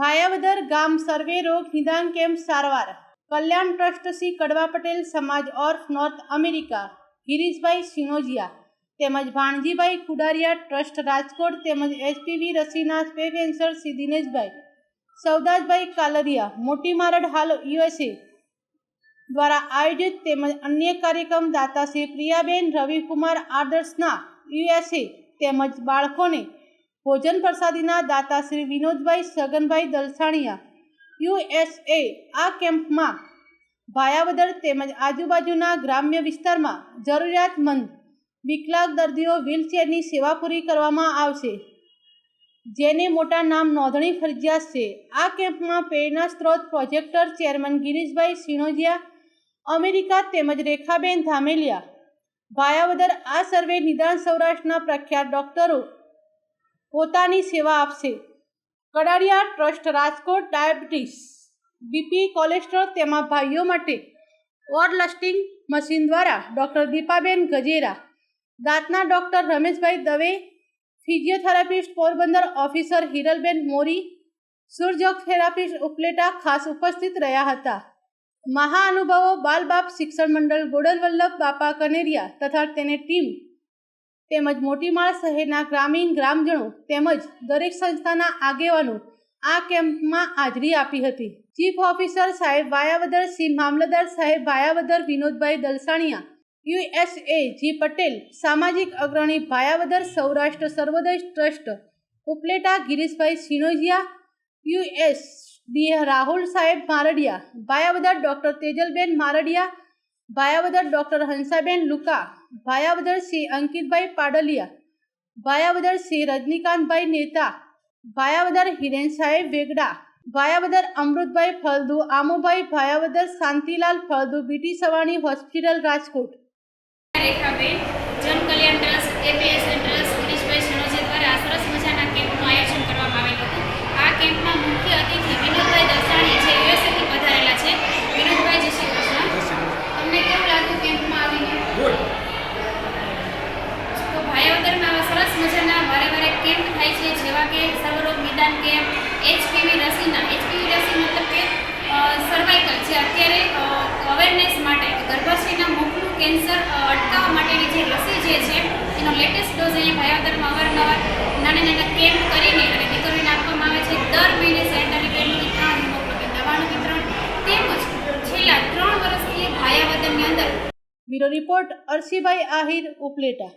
ભાયાવદર ગામ સર્વે રોગ નિદાન કેમ્પ સારવાર. કલ્યાણ trust Shri Kadva Patel Samaj of north America, Girishbhai Sinojiya તેમજ ભાણજીભાઈ કુડારિયા ટ્રસ્ટ રાજકોટ તેમજ એચપીવી રસીના સ્પેફેન્સર શ્રી દિનેશભાઈ સૌદાસભાઈ કાલરિયા, મોટી મારડ હાલ યુએસએ દ્વારા આયોજિત તેમજ અન્ય કાર્યક્રમ દાતા શ્રી પ્રિયાબેન રવિકુમાર આદર્શના યુએસએ તેમજ બાળકોને ભોજન પ્રસાદીના દાતા શ્રી વિનોદભાઈ સગનભાઈ દલસાણીયા યુએસએ આ કેમ્પમાં ભાયાવદર તેમજ આજુબાજુના ગ્રામ્ય વિસ્તારમાં જરૂરિયાતમંદ વિકલાંગ દર્દીઓ વ્હીલચેરની સેવા પૂરી કરવામાં આવશે. જેને મોટા નામ નોંધણી ફરજિયાત છે. આ કેમ્પમાં પ્રેરણા સ્ત્રોત projector chairman Girishbhai Sinojiya, America તેમજ રેખાબેન ધામેલિયા, ભાયાવદર આ સર્વે નિદાન સૌરાષ્ટ્રના પ્રખ્યાત ડોક્ટરો પોતાની સેવા આપશે. Kadariya trust Rajkot diabetes, BP cholesterol તેમાં ભાઈઓ માટે ઓરલસ્ટિંગ મશીન દ્વારા doctor Deepaben Gajera, દાંતના doctor Rameshbhai Dave, physiotherapist Porbandar officer Hiralben Mori સૂરજોગ therapist Upleta ખાસ ઉપસ્થિત રહ્યા હતા. મહાઅનુભવો બાલબાપ શિક્ષણ મંડળ ગોડલ વલ્લભ બાપા કનેરિયા તથા તેને ટીમ તેમજ મોટીમાળ શહેરના ગ્રામીણ ગ્રામજનો તેમજ દરેક સંસ્થાના આગેવાનો આ કેમ્પમાં હાજરી આપી હતી. ચીફ ઓફિસર સાહેબ વાયાવદર શ્રી મામલતદાર સાહેબ વાયાવદર વિનોદભાઈ દલસાણિયા યુએસએ જી. પટેલ, સામાજિક અગ્રણી Bhayavadar Saurashtra Sarvodaya trust, Upleta Girishbhai Sinojiya US D. Rahul સાહેબ મારડિયા ભાયાવદર ડૉક્ટર તેજલબેન મારડિયા ભાયાવદર ડૉક્ટર હંસાબેન લુકા ભાયાવદર શ્રી અંકિતભાઈ પાડલિયા ભાયાવદર શ્રી રજનીકાંતભાઈ નેતા ભાયાવદર હિરેન સાહેબ Vegda Bhayavadar Amrutbhai Faldu, Amubhai Bhayavadar Shantilal Faldu, BT Savani hospital Rajkot. Rekhaben Jan Kalyan trust APS trust Girishbhai Sanoje દ્વારા સરસ મજાના કેમ્પનું આયોજન કરવામાં આવેલું હતું આ કેમ્પમાં મુખ્ય અતિથિ વિનોદભાઈ દસાણી જે યુએસએથી પધારેલા છે વિનોદભાઈ જય શ્રી કૃષ્ણ તમને કેવું લાગ્યું કેમ્પમાં આવીને તો ભાયાવદરમાં આવા સરસ મજાના વારે વારે કેમ્પ કે સર્વરોગ નિદાન કેમ્પ એચપીવી રસીના એચપીવી રસી મતલબ કે સર્વાઇકલ જે અત્યારે અવેરનેસ માટે ગર્ભાશયના મુખનું કેન્સર અટકાવવા માટેની જે રસી જે છે, એનો લેટેસ્ટ ડોઝ અહીંયા ભાયાવદરમાં અવારનવાર નાના નાના કેમ્પ કરીને અને દીકરીને આપવામાં આવે છે. દર મહિને સેન્ટર પેડનું વિતરણ હિમોગ્લોબિન તેમજ છેલ્લા ત્રણ વર્ષથી ભાયાવદરની અંદર. Bureau report Arsibhai Ahir Upleta.